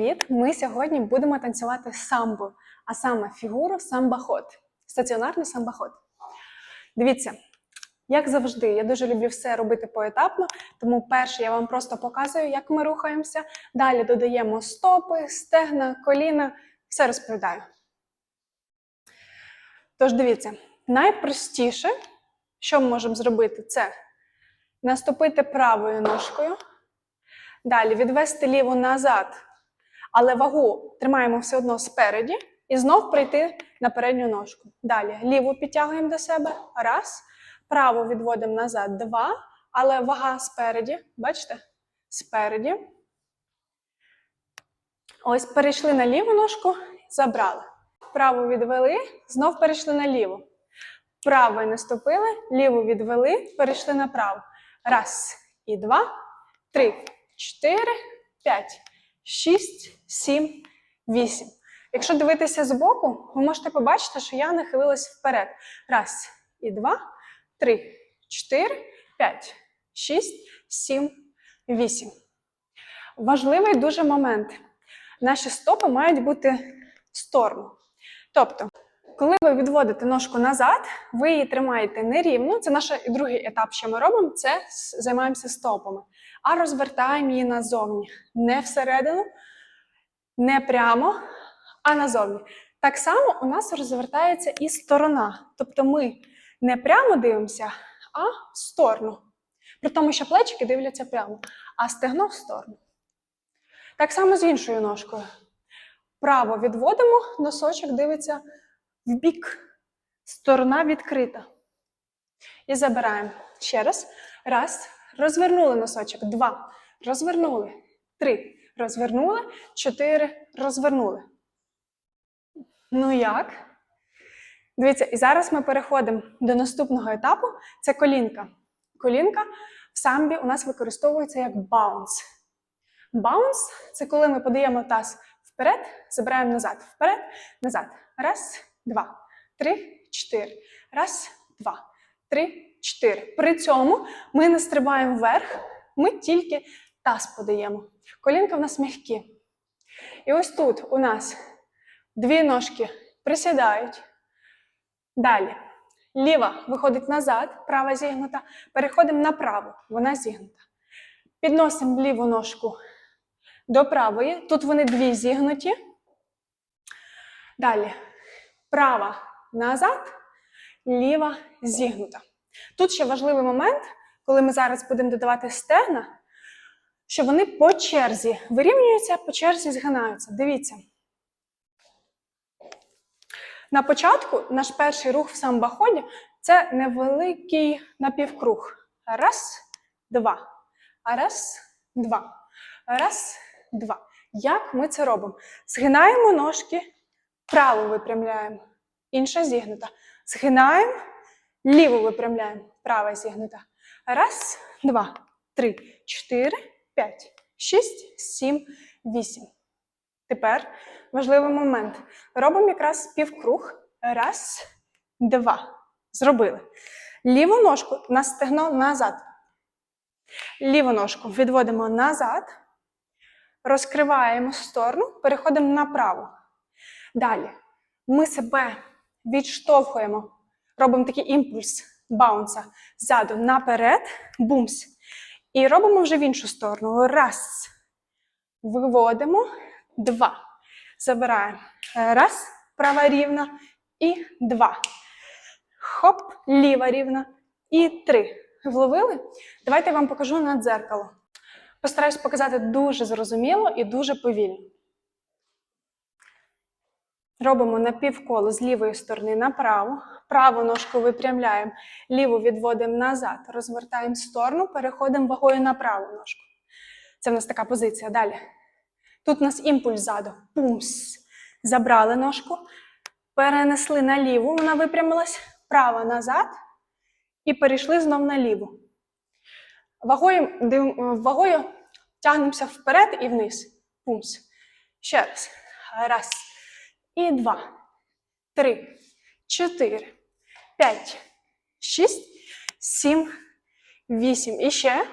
привіт! Ми сьогодні будемо танцювати самбо, а саме фігуру самбаход, стаціонарний самбаход. Дивіться, як завжди, я дуже люблю все робити поетапно, тому перше я вам просто показую, як ми рухаємося. Далі додаємо стопи, стегна, коліна, все розповідаю. Тож дивіться, найпростіше, що ми можемо зробити, це наступити правою ножкою. Далі відвести ліву назад, але вагу тримаємо все одно спереді. І знов прийти на передню ножку. Далі ліву підтягуємо до себе. Раз. Праву відводимо назад. Два. Але вага спереді. Бачите? Спереді. Ось перейшли на ліву ножку, забрали. Праву відвели, знов перейшли на ліву. Правою наступили, ліву відвели, перейшли на праву. Раз. І два, три. 4, 5, 6, 7, 8. Якщо дивитися збоку, ви можете побачити, що я нахилилась вперед. Раз, і два, три, чотири, п'ять, шість, сім, вісім. Важливий дуже момент. Наші стопи мають бути в сторону. Тобто, коли ви відводите ножку назад, ви її тримаєте нерівно. Це наш другий етап, що ми робимо, це займаємося стопами. А розвертаємо її назовні. Не всередину, не прямо, а назовні. Так само у нас розвертається і сторона. Тобто ми не прямо дивимося, а в сторону. При тому, що плечики дивляться прямо, а стегно в сторону. Так само з іншою ножкою. Право відводимо, носочок дивиться в бік. Сторона відкрита. І забираємо. Ще раз. Раз. Розвернули носочок. Два. Розвернули. Три. Розвернули. Чотири. Розвернули. Ну як? Дивіться, і зараз ми переходимо до наступного етапу. Це колінка. Колінка в самбі у нас використовується як баунс. Баунс це коли ми подаємо таз вперед, забираємо назад. Вперед, назад. Раз, два, три, чотири. Раз, два, три, чотири. При цьому ми не стрибаємо вверх, ми тільки таз подаємо. Колінка в нас м'які. І ось тут у нас дві ножки присідають. Далі. Ліва виходить назад, права зігнута. Переходимо на праву, вона зігнута. Підносимо ліву ножку до правої. Тут вони дві зігнуті. Далі. Права назад, ліва зігнута. Тут ще важливий момент, коли ми зараз будемо додавати стегна, що вони по черзі вирівнюються, по черзі згинаються. Дивіться. На початку наш перший рух в самбаході це невеликий напівкруг. Раз, два. Раз, два. Раз, два. Як ми це робимо? Згинаємо ножки, праву випрямляємо, інша зігнута. Згинаємо, ліву випрямляємо, права зігнута. Раз, два, три, чотири, п'ять, шість, сім, вісім. Тепер важливий момент. Робимо якраз півкруг. Раз, два. Зробили. Ліву ножку на стегно назад. Ліву ножку відводимо назад. Розкриваємо сторону, переходимо направо. Далі ми себе відштовхуємо, робимо такий імпульс баунса ззаду наперед, бумс. І робимо вже в іншу сторону. Раз. Виводимо. Два. Забираємо. Раз. Права рівна. І два. Хоп, ліва рівна. І три. Вловили? Давайте я вам покажу на дзеркало. Постараюсь показати дуже зрозуміло і дуже повільно. Робимо напівколо з лівої сторони направо. Праву ножку випрямляємо, ліву відводимо назад, розвертаємо сторону, переходимо вагою на праву ножку. Це в нас така позиція. Далі. Тут у нас імпульс ззаду. Пумс. Забрали ножку, перенесли на ліву, вона випрямилась, права назад. І перейшли знов на ліву. Вагою, див, вагою тягнемося вперед і вниз. Пумс. Ще раз. Раз. І два. Три. Чотири. П'ять. Шість. Сім. Вісім. І ще.